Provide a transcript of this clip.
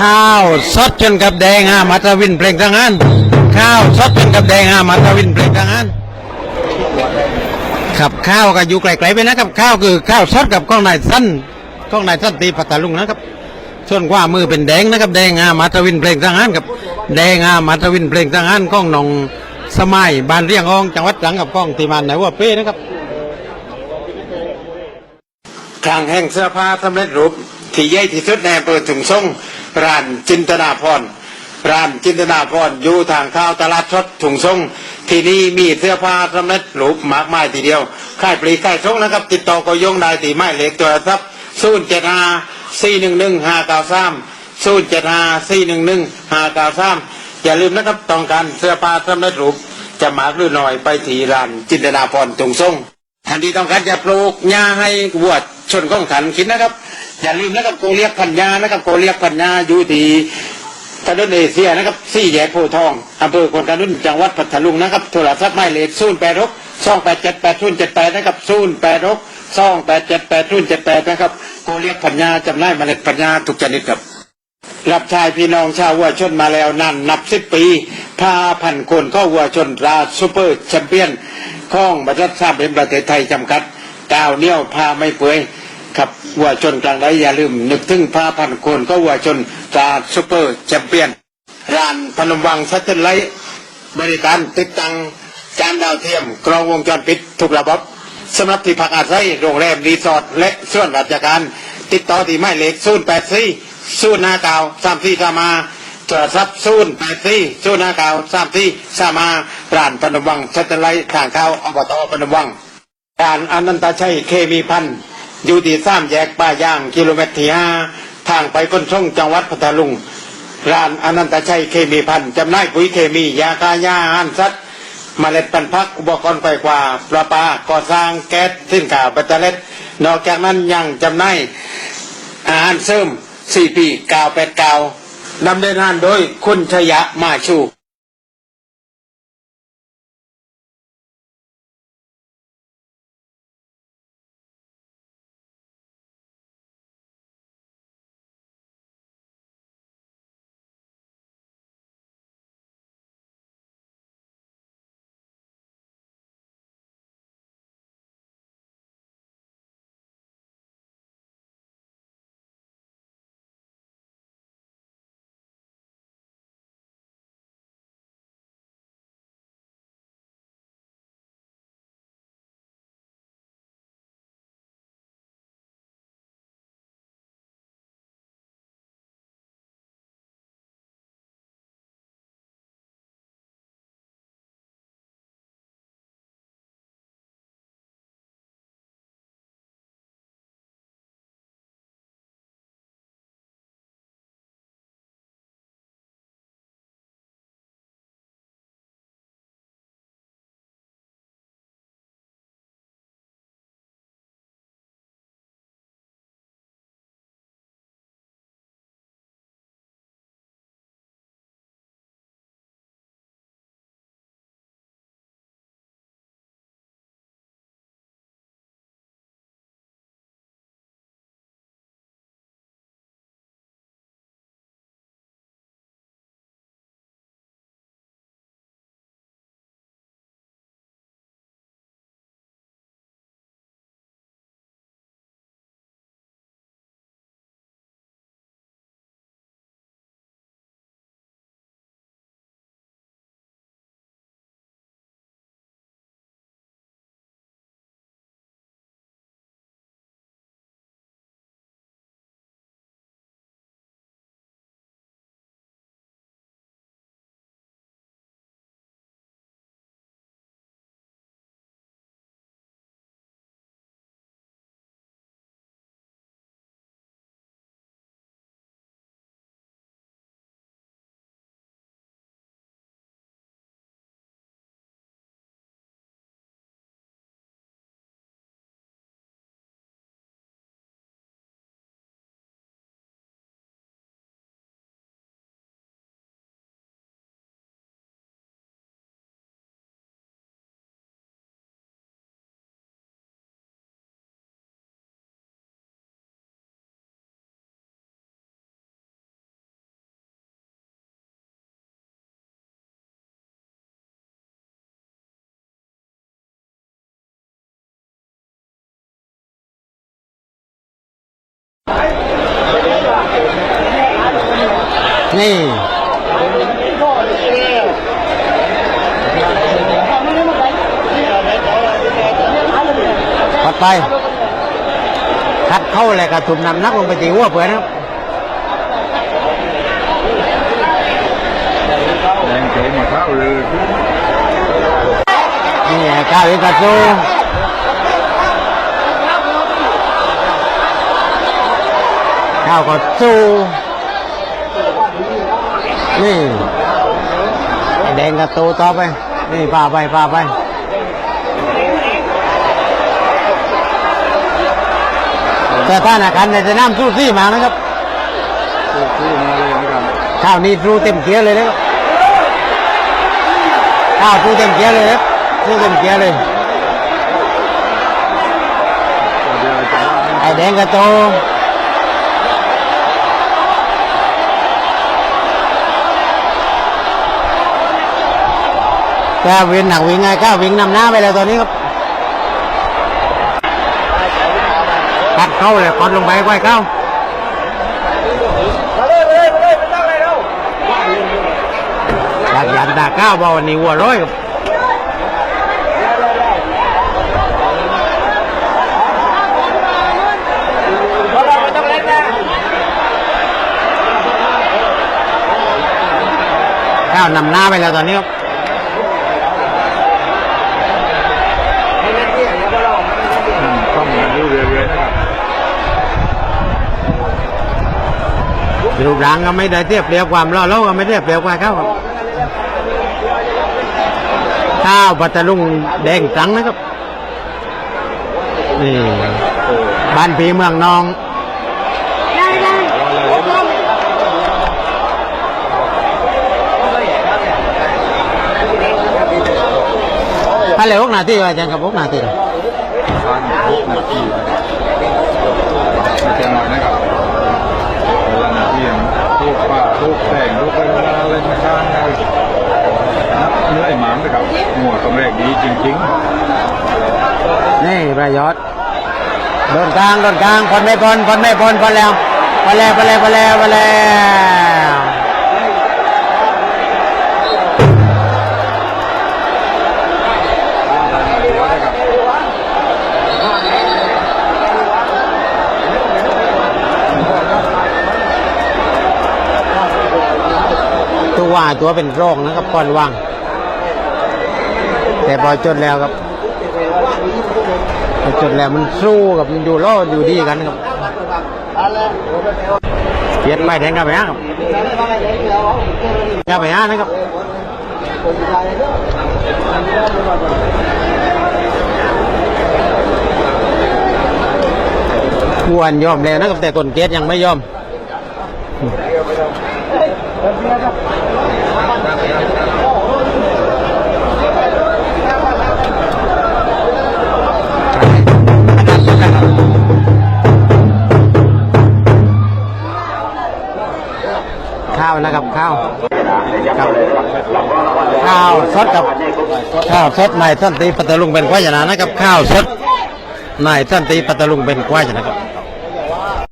ข้าวสดจนกับแดงฮะมาตวินเพลงทางานข้าวสดจนกับแดงฮะมาตวินเพลงทางานครับข้าวก็อยู่ไกลๆไปนะครับ ข้าวคือข้าวสดกับข้องนายสั้นข้องนายสั้นตีพัทลุงนะครับส่วนขวามือเป็นแดงนะครับ แดงฮะมาตวินเพลงทางานครับ แดงฮะมาตวินเพลงทางานข้องนองสมัยบ้านเรียงอองจังหวัดตรังกับข้องตีมันไหนว่าเป้นะครับคลังแห่งเสื้อผ้าสำเร็จรูป ที่ใหญ่ที่สุดในอำเภอถุงส่งร้านจินตนาพรร้านจินตนาพรอยู่ทางเข้าวตลาดสดถุงส่งที่นี่มีเสื้อผ้าสำเร็จรูปมากมายทีเดียวค่ายปลีค่ายส่งนะครับ ติดต่อก็ยงได้ตีไม้เหล็กโทรศัพท์ศูนย์เจ็ดห้าสี่หนึ่งหนึ่งห้าเก้าสามศูนย์เจ็ดห้าสี่หนึ่งหนึ่งห้าเก้าสามอย่าลืมนะครับต้องการเสื้อผ้าสำเร็จรูปจะมากหรือหน้อยไปที่ร้านจินตนาพรถุงส่งท่านที่ต้องการจะปลูกหญ้าให้วัวชนของขันคิดนะครับ อย่าลืมนะครับโกเลียกพันยานะครับโกเลียกพันยาอยู่ที่ถนนเอเชียนะครับสี่แยกโพทองอำเภอควนกานุ่นจังหวัดพัทลุงนะครับโทรศัพท์หมายเลขศูนย์แปดหกสองแปดเจ็ดแปดศูนย์เจ็ดแปดนะครับศูนย์แปดหกสองแปดเจ็ดแปดศูนย์เจ็ดแปดนะครับโกเลียกพันยาจำหน่ายเมล็ดพันยาทุกชนิดครับรับชายพี่น้องชาววัวชนมาแล้วนั่นนับสิบปีพาพันคนเข้าวัวชนราซูเปอร์แชมเปี้ยนข้องบริษัททราบเป็นประเทศไทยจำกัดก้าวเนี้ยวพาไม่เปื่อย ครับวัวชนกลางไดอย่าลืม นึกถึงพาพันคนเข้าวัวชนราซูเปอร์แชมเปี้ยน ร้านพนมวังซัตเทไลท์บริการติดตั้งจานดาวเทียม กรองวงจรปิดทุกระบบสำหรับที่พักอาศัยโรงแรมรีสอร์ทและส่วนราชการ ติดต่อที่หมายเลขศูนย์แปดสี่ศูนย์ห้าเก้าสามสี่สามาโทรศัพท์ศูนย์แปดสี่ศูนย์ห้าเก้าสามสี่สามาร้านพนมวังซัตเทไลท์ทางเข้าอบตพนมวังการอนันตชัยเคมีพันธ์ อยู่ที่สามแยกป้าย่างกิโลเมตรที่ห้าทางไปก้นช่องจังหวัดพัทลุงร้านอนันตชัยเคมีพันจำหน่ายปุ๋ยเคมี ยาฆ่าหญ้าอาหารสัตว์เมล็ดพันพักอุปกรณ์ไฟฟ้าประปาก่อสร้างแก๊สสินค้าแบตเตอรี่นอกจากนั้นยังจำหน่ายอาหารเสริม4ปี989ดำเนินงานโดยคุณชยะมาชู นี่ ปัดไปคัดเข้าเลยกับถุมนำนักลงไปตีหัวเผื่อนะครับแรงเก๋มาเข้าเลยนี่ไงก้าววิกัสูก้าวก็สู้ นี่ไอ้แดงกับตูต่อไป นี่พาไปพาไปแต่ท่านอาคารในสนามสู้ซี่มากนะครับสู้มาเลยนะครับข้าวนี้สู้เต็มเกียร์เลยนะครับข้าวสู้เต็มเกียร์เลยนะครับสู้เต็มเกียร์เลยเดี๋ยวจะว่าไอ้แดงกับโต ก้วิ่งหนักวิ่งไงก้าวิ่งนำหน้าไปแล้วตอนนี้ครับปัดเข้าเลยปัดลงไปไว้เข้าอยากยันดาก้าวบอกวันนี้วัวร้อยครับก้าวนำหน้าไปแล้วตอนนี้ครับ ต้องมาดูเรื่อยๆนะครับ รูปร่างก็ไม่ได้เทียบเรียบความล่อเล่าก็ไม่เทียบเรียบกว่าเขาครับข้าวปัตตลุงแดงตรังนะครับนี่บ้านผีเมืองนองถ้าเหลือหกนาทีอาจารย์กับหกนาทีเหรอทานหกนาทีไม่ใช่น้อยนะครับเวลานาทีทุ กป่าทุกแต่งลูกเวลาอะไรไม่ข้างกันนับเนื้อไอ้หมานนะครับหมวดตรงแรกดีจริงๆ นี่ประยศโดนกลางโดนกลางพอนไม่พอนพอนไม่พอนพอนแล้วพอนแล้วพอนแล้วพอนแล้วพอนแล้ว ว่าตัวเป็นโรคนะครับก่อนวาง แต่พอจนแล้วครับพอจนแล้วมันสู้กับมันอยู่รอดอยู่ดีกันครับเปลี่ยนไปแทงกับไปฮะครับกับไปฮะนะครับควรยอมแล้วนะครับแต่ต้นเกตยังไม่ยอม ข้าวนะครับข้าวข้าวสดกับข้าวสดนายท่านตีปัตตลุงเป็นควายชนะนะครับข้าวสดนายท่านตีปัตตลุงเป็นควายชนะครับ